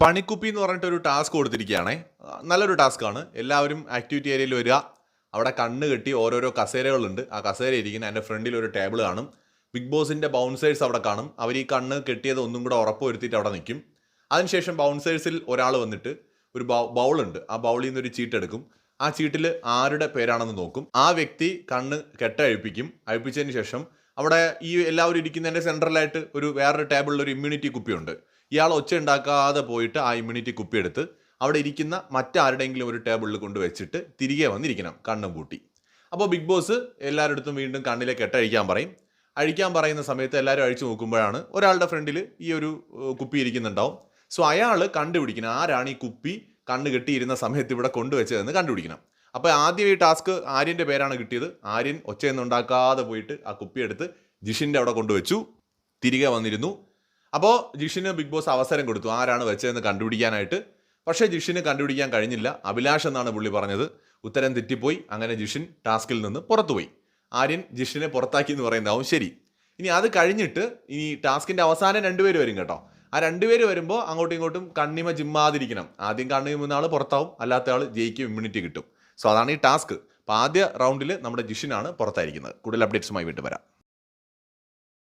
പണിക്കുപ്പി എന്ന് പറഞ്ഞിട്ട് ഒരു ടാസ്ക് കൊടുത്തിരിക്കുകയാണ്. നല്ലൊരു ടാസ്ക്കാണ് എല്ലാവരും ആക്ടിവിറ്റി ഏരിയയിൽ വരിക. അവിടെ കണ്ണ് കെട്ടി ഓരോരോ കസേരകളുണ്ട്. ആ കസേര ഇരിക്കുന്ന എന്റെ ഫ്രണ്ടിൽ ഒരു ടേബിൾ കാണും. ബിഗ് ബോസിന്റെ ബൗൺസേഴ്സ് അവിടെ കാണും. അവർ ഈ കണ്ണ് കെട്ടിയത് ഒന്നും കൂടെ ഉറപ്പ് വരുത്തിയിട്ട് അവിടെ നിൽക്കും. അതിനുശേഷം ബൗൺസേഴ്സിൽ ഒരാൾ വന്നിട്ട് ഒരു ബൗൾ ഉണ്ട്. ആ ബൗളിൽ നിന്ന് ഒരു ചീട്ട് എടുക്കും. ആ ചീട്ടിൽ ആരുടെ പേരാണെന്ന് നോക്കും. ആ വ്യക്തി കണ്ണ് കെട്ടഴിപ്പിക്കും അഴിപ്പിച്ചതിന് ശേഷം അവിടെ ഈ എല്ലാവരും ഇരിക്കുന്നതിന്റെ സെൻട്രലായിട്ട് ഒരു വേറൊരു ടേബിളിൽ ഒരു ഇമ്മ്യൂണിറ്റി കുപ്പിയുണ്ട്. ഇയാൾ ഒച്ച ഉണ്ടാക്കാതെ പോയിട്ട് ആ ഇമ്മ്യൂണിറ്റി കുപ്പിയെടുത്ത് അവിടെ ഇരിക്കുന്ന മറ്റാരുടെയെങ്കിലും ഒരു ടേബിളിൽ കൊണ്ട് വെച്ചിട്ട് തിരികെ വന്നിരിക്കണം കണ്ണും പൂട്ടി. അപ്പോൾ ബിഗ് ബോസ് എല്ലാവരുടെ അടുത്തും വീണ്ടും കണ്ണിലെ കെട്ടഴിക്കാൻ പറയും. അഴിക്കാൻ പറയുന്ന സമയത്ത് എല്ലാവരും അഴിച്ചു നോക്കുമ്പോഴാണ് ഒരാളുടെ ഫ്രണ്ടിൽ ഈ ഒരു കുപ്പി ഇരിക്കുന്നുണ്ടാവും. സോ അയാൾ കണ്ടുപിടിക്കണം ആരാണ് ഈ കുപ്പി കണ്ണ് കെട്ടിയിരുന്ന സമയത്ത് ഇവിടെ കൊണ്ടുവച്ചതെന്ന് കണ്ടുപിടിക്കണം. അപ്പോൾ ആദ്യം ഈ ടാസ്ക് ആര്യന്റെ പേരാണ് കിട്ടിയത്. ആര്യൻ ഒച്ചയൊന്നും ഉണ്ടാക്കാതെ പോയിട്ട് ആ കുപ്പി എടുത്ത് ജിഷിന്റെ അവിടെ കൊണ്ടുവച്ചു തിരികെ വന്നിരുന്നു. അപ്പോൾ ജിഷിന് ബിഗ് ബോസ് അവസരം കൊടുത്തു. ആരാണ് വെച്ചതെന്ന് കണ്ടുപിടിക്കാനായിട്ട്. പക്ഷേ ജിഷിന് കണ്ടുപിടിക്കാൻ കഴിഞ്ഞില്ല. അഭിലാഷ് എന്നാണ് പുള്ളി പറഞ്ഞത്. ഉത്തരം തെറ്റിപ്പോയി. അങ്ങനെ ജിഷിൻ ടാസ്കിൽ നിന്ന് പുറത്തുപോയി. ആര്യൻ ജിഷിനെ പുറത്താക്കി എന്ന് പറയുന്നതാവും ശരി. ഇനി അത് കഴിഞ്ഞിട്ട് ഇനി ടാസ്കിന്റെ അവസാനം രണ്ടുപേര് വരും കേട്ടോ. ആ രണ്ടുപേര് വരുമ്പോൾ അങ്ങോട്ടും ഇങ്ങോട്ടും കണ്ണിമ ജിമ്മാതിരിക്കണം. ആദ്യം കണ്ണിമുന്ന ആൾ പുറത്താവും. അല്ലാത്ത ആൾ ജയിക്കും ഇമ്മ്യൂണിറ്റി കിട്ടും. സോ അതാണ് ഈ ടാസ്ക്. അപ്പോൾ ആദ്യ റൗണ്ടിൽ നമ്മുടെ ജിഷിനാണ് പുറത്തായിരിക്കുന്നത്. കൂടുതൽ അപ്ഡേറ്റ്സുമായി വീണ്ടും വരാം.